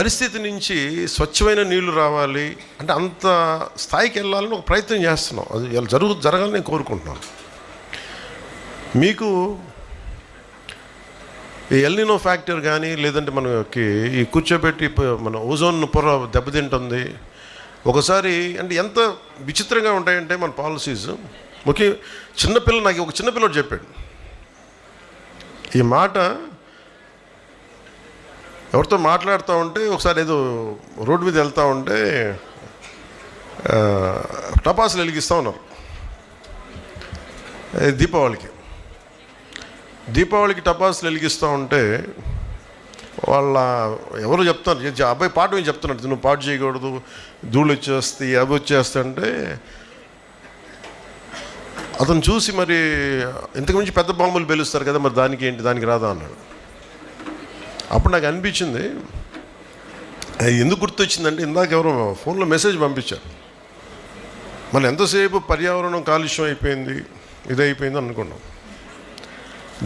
పరిస్థితి నుంచి స్వచ్ఛమైన నీళ్ళు రావాలి అంటే అంత స్థాయికి వెళ్ళాలని ఒక ప్రయత్నం చేస్తున్నాం. అది ఇలా జరుగు జరగాలని నేను కోరుకుంటున్నాను. మీకు ఈ ఎల్నినో ఫ్యాక్టర్ కానీ లేదంటే మనకి ఈ కూర్చోబెట్టి మన ఓజోన్ పొర దెబ్బతింటుంది. ఒకసారి అంటే ఎంత విచిత్రంగా ఉంటాయంటే మన పాలసీస్ ముఖ్య చిన్నపిల్ల నాకు ఒక చిన్నపిల్లడు చెప్పాడు. ఈ మాట ఎవరితో మాట్లాడుతూ ఉంటే ఒకసారి ఏదో రోడ్డు మీద వెళ్తూ ఉంటే టపాసులు వెలిగిస్తూ ఉన్నారు. దీపావళికి. దీపావళికి టపాసులు వెలిగిస్తూ ఉంటే వాళ్ళ ఎవరు చెప్తారు అబ్బాయి పాట ఏం చెప్తున్నాడు నువ్వు పాటు చేయకూడదు ధూళి వచ్చేస్తాయి అవి వచ్చేస్తుంటే అతను చూసి మరి ఇంతకుమించి పెద్ద బాంబులు పేలుస్తారు కదా మరి దానికి ఏంటి దానికి రాదా అన్నాడు. అప్పుడు నాకు అనిపించింది ఎందుకు గుర్తొచ్చిందంటే ఇందాక ఎవరో ఫోన్లో మెసేజ్ పంపించారు. మన ఎంతసేపు పర్యావరణం కాలుష్యం అయిపోయింది ఇది అయిపోయింది అనుకున్నాం.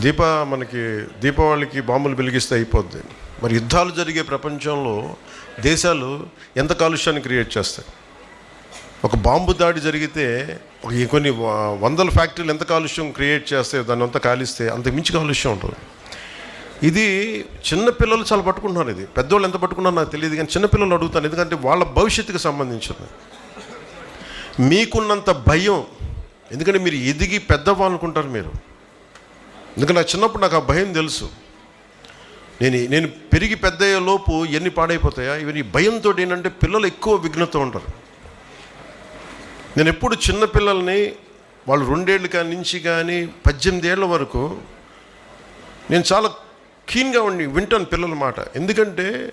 దీప మనకి దీపావళికి బాంబులు వెలిగిస్తే అయిపోద్ది. మరి యుద్ధాలు జరిగే ప్రపంచంలో దేశాలు ఎంత కాలుష్యాన్ని క్రియేట్ చేస్తాయి? ఒక బాంబు దాడి జరిగితే కొన్ని వ- వందల ఫ్యాక్టరీలు ఎంత కాలుష్యం క్రియేట్ చేస్తే దాన్ని అంతా కాలిస్తే అంత మించి కాలుష్యం ఉంటుంది. ఇది చిన్నపిల్లలు చాలా పట్టుకుంటున్నారు ఇది. పెద్దోళ్ళు ఎంత పట్టుకున్నారో నాకు తెలియదు కానీ చిన్నపిల్లలు అడుగుతాను. ఎందుకంటే వాళ్ళ భవిష్యత్తుకు సంబంధించింది. మీకున్నంత భయం. ఎందుకంటే మీరు ఎదిగి పెద్దవాళ్ళు అనుకుంటారు మీరు. ఎందుకంటే నా చిన్నప్పుడు నాకు ఆ భయం తెలుసు. నేను నేను పెరిగి పెద్ద లోపు ఎన్ని పాడైపోతాయా? ఇవన్నీ భయంతో ఏంటంటే పిల్లలు ఎక్కువ విఘ్నత ఉంటారు. నేను ఎప్పుడు చిన్న పిల్లల్ని వాళ్ళు రెండేళ్ళు కాని నుంచి కానీ పద్దెనిమిది ఏళ్ళ వరకు నేను చాలా కీన్గా ఉండి వింటాను పిల్లల మాట. ఎందుకంటే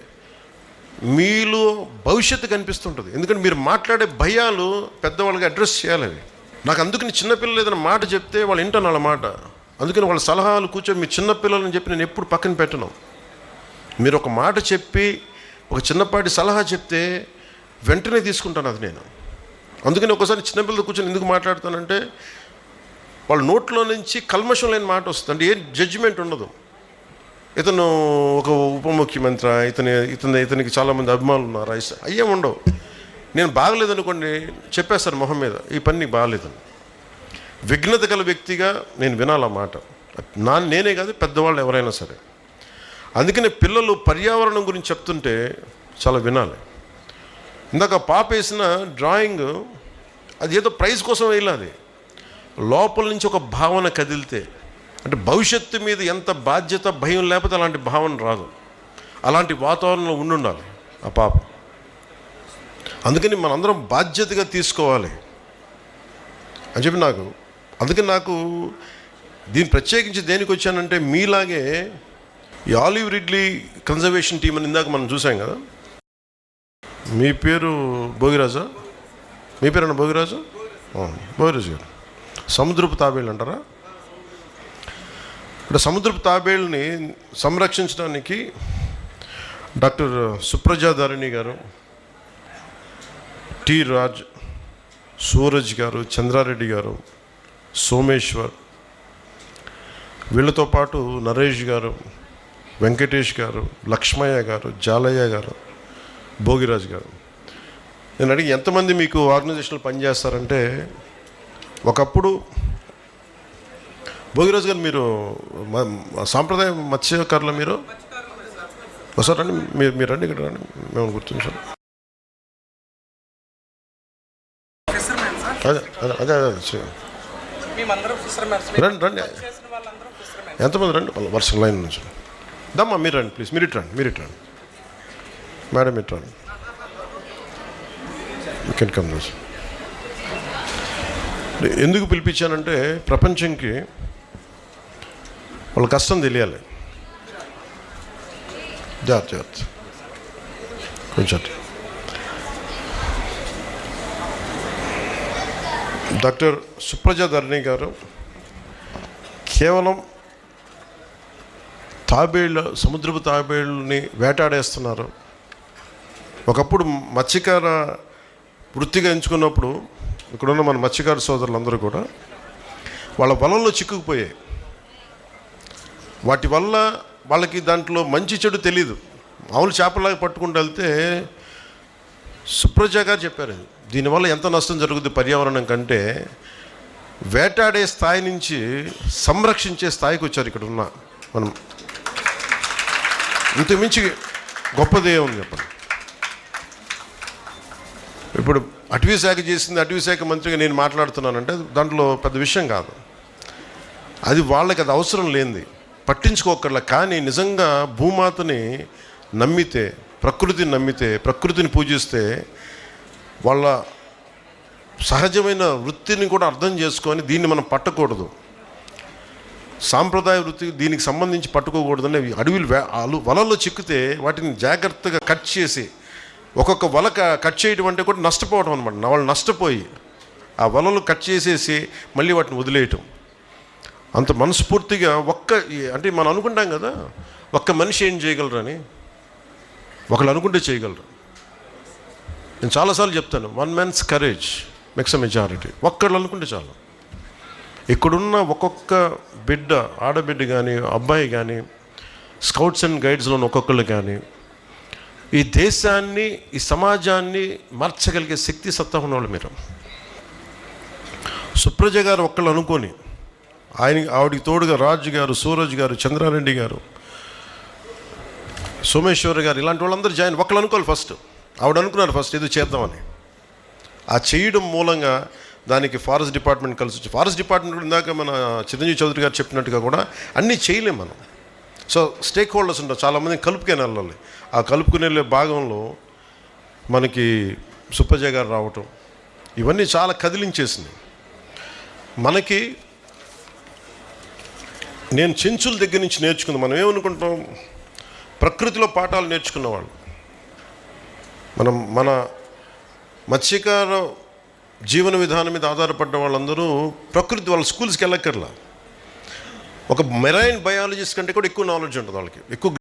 మీలో భవిష్యత్తు కనిపిస్తుంటుంది. ఎందుకంటే మీరు మాట్లాడే భయాలు పెద్దవాళ్ళకి అడ్రస్ చేయాలి అవి. నాకు అందుకని చిన్నపిల్లలు ఏదైనా మాట చెప్తే వాళ్ళు వింటాను వాళ్ళ మాట. అందుకని వాళ్ళ సలహాలు కూర్చొని మీ చిన్నపిల్లలని చెప్పి నేను ఎప్పుడు పక్కన పెట్టను. మీరు ఒక మాట చెప్పి ఒక చిన్నపాటి సలహా చెప్తే వెంటనే తీసుకుంటాను అది నేను. అందుకని ఒకసారి చిన్నపిల్లలు కూర్చొని ఎందుకు మాట్లాడతానంటే వాళ్ళ నోట్లో నుంచి కల్మషం లేని మాట వస్తుంది. అంటే ఏ జడ్జిమెంట్ ఉండదు. ఇతను ఒక ఉప ముఖ్యమంత్రి ఇతని ఇతని ఇతనికి చాలామంది అభిమానులు ఉన్నారు. ఐస్ అయ్యే ఉండవు. నేను బాగలేదనుకోండి చెప్పేస్తాను మొహం మీద ఈ పని నీకు బాగలేదని. విఘ్నత గల వ్యక్తిగా నేను వినాలి ఆ మాట. నా నేనే కాదు పెద్దవాళ్ళు ఎవరైనా సరే. అందుకనే పిల్లలు పర్యావరణం గురించి చెప్తుంటే చాలా వినాలి. ఇందాక పాప వేసిన డ్రాయింగ్ అది ఏదో ప్రైజ్ కోసం వేయాలి లోపల నుంచి ఒక భావన కదిలితే అంటే భవిష్యత్తు మీద ఎంత బాధ్యత భయం లేకపోతే అలాంటి భావన రాదు. అలాంటి వాతావరణంలో ఉండుండాలి ఆ పాప. అందుకని మనందరం బాధ్యతగా తీసుకోవాలి. అని చెప్పి నాకు అందుకని నాకు దీన్ని ప్రత్యేకించి దేనికి వచ్చానంటే మీలాగే ఈ ఆలివ్ రిడ్లీ కన్జర్వేషన్ టీం అని ఇందాక మనం చూసాం కదా. మీ పేరు భోగిరాజా? మీ పేరు అన్న భోగిరాజు భోగిరాజు గారు. సముద్రపు తాబేళ్ళు అంటారా? అంటే సముద్రపు తాబేళ్ళని సంరక్షించడానికి డాక్టర్ సుప్రజాధారిణి గారు టి రాజ్ సూరజ్ గారు చంద్రారెడ్డి గారు సోమేశ్వర్ వీళ్ళతో పాటు నరేష్ గారు వెంకటేష్ గారు లక్ష్మయ్య గారు జాలయ్య గారు భోగిరాజ్ గారు. నేను అడిగి ఎంతమంది మీకు ఆర్గనైజేషన్లో పనిచేస్తారంటే ఒకప్పుడు భోగిరాజు గారు మీరు సాంప్రదాయ మత్స్యకారుల మీరు? ఒకసారి రండి మీరు మీరు రండి ఇక్కడ రండి మేము గుర్తించాం అదే అదే అదే రండి రండి. ఎంతమంది రండి? వర్షం లైన్ నుంచి దమ్మా మీరు రండి ప్లీజ్ మీరు ఇటు రండి మీరు ఇటు రండి. మేడం ఇటు రండి. యూ కెన్ కమ్ ఎందుకు పిలిపించానంటే ప్రపంచంకి వాళ్ళ కష్టం తెలియాలి. జాగ్రత్త జాగ్రత్త. కొంచెం డాక్టర్ సుప్రజా ధరణి గారు కేవలం తాబేళ్ళు సముద్రపు తాబేళ్ళని వేటాడేస్తున్నారు. ఒకప్పుడు మత్స్యకార వృత్తిగా ఎంచుకున్నప్పుడు ఇక్కడున్న మన మత్స్యకార సోదరులందరూ కూడా వాళ్ళ వలల్లో చిక్కుకుపోయాయి. వాటి వల్ల వాళ్ళకి దాంట్లో మంచి చెడు తెలీదు. మామూలు చేపలాగా పట్టుకుంటూ వెళ్తే సుప్రజ గారు చెప్పారు ఇది. దీనివల్ల ఎంత నష్టం జరుగుతుంది పర్యావరణం కంటే వేటాడే స్థాయి నుంచి సంరక్షించే స్థాయికి వచ్చారు ఇక్కడ ఉన్న మనం. ఇంతకుమించి గొప్పదే ఉంది చెప్పండి? ఇప్పుడు అటవీ శాఖ చేసింది అటవీ శాఖ మంత్రిగా నేను మాట్లాడుతున్నానంటే దాంట్లో పెద్ద విషయం కాదు. అది వాళ్ళకి అది అవసరం లేనిది. పట్టించుకోకర్లా కానీ నిజంగా భూమాతని నమ్మితే ప్రకృతిని నమ్మితే ప్రకృతిని పూజిస్తే వాళ్ళ సహజమైన వృత్తిని కూడా అర్థం చేసుకొని దీన్ని మనం పట్టకూడదు. సాంప్రదాయ వృత్తి దీనికి సంబంధించి పట్టుకోకూడదని అడవిలు వే- వలలో వలల్లో చిక్కితే వాటిని జాగ్రత్తగా కట్ చేసి ఒక్కొక్క వల క- కట్ చేయడం అంటే కూడా నష్టపోవడం అనమాట వాళ్ళు నష్టపోయి ఆ వలలు కట్ చేసేసి మళ్ళీ వాటిని వదిలేయటం. అంత మనస్ఫూర్తిగా ఒక్క ఈ- అంటే మనం అనుకుంటాం కదా ఒక్క మనిషి ఏం చేయగలరని? ఒకళ్ళు అనుకుంటే చేయగలరు. నేను చాలాసార్లు చెప్తాను one man's courage makes majority ఒక్కళ్ళు అనుకుంటే చాలు. ఇక్కడున్న ఒక్కొక్క బిడ్డ ఆడబిడ్డ కానీ అబ్బాయి కానీ స్కౌట్స్ అండ్ గైడ్స్లో ఒక్కొక్కళ్ళు కానీ ఈ దేశాన్ని ఈ సమాజాన్ని మార్చగలిగే శక్తి సత్తా ఉన్నవాళ్ళు మీరు. సుప్రజ గారు ఒక్కళ్ళు అనుకొని ఆయన ఆవిడికి తోడుగా రాజు గారు సూరజ్ గారు చంద్రారెడ్డి గారు సోమేశ్వర్ గారు ఇలాంటి వాళ్ళందరూ జాయిన్. ఒకళ్ళు అనుకోవాలి ఫస్ట్ ఆవిడ అనుకున్నారు ఫస్ట్ ఏదో చేద్దామని. ఆ చేయడం మూలంగా దానికి ఫారెస్ట్ డిపార్ట్మెంట్ కలిసి వచ్చి ఫారెస్ట్ డిపార్ట్మెంట్ కూడా ఇందాక మన చిరంజీవి చౌదరి గారు చెప్పినట్టుగా కూడా అన్నీ చేయలేం మనం. సో స్టేక్ హోల్డర్స్ ఉంటారు. చాలామంది కలుపుకొని వెళ్ళాలి. ఆ కలుపుకుని వెళ్ళే భాగంలో మనకి సుప్పజ గారు రావటం ఇవన్నీ చాలా కదిలించేసినాయి. మనకి నేను చెంచుల దగ్గర నుంచి నేర్చుకుంది. మనం ఏమనుకుంటాం? ప్రకృతిలో పాఠాలు నేర్చుకున్నవాళ్ళు. మనం మన మత్స్యకార జీవన విధానం మీద ఆధారపడ్డ వాళ్ళందరూ ప్రకృతి వాళ్ళ స్కూల్స్కి వెళ్ళక్కర్లా. ఒక మెరైన్ బయాలజిస్ట్ కంటే కూడా ఎక్కువ నాలెడ్జ్ ఉంటుంది వాళ్ళకి. ఎక్కువ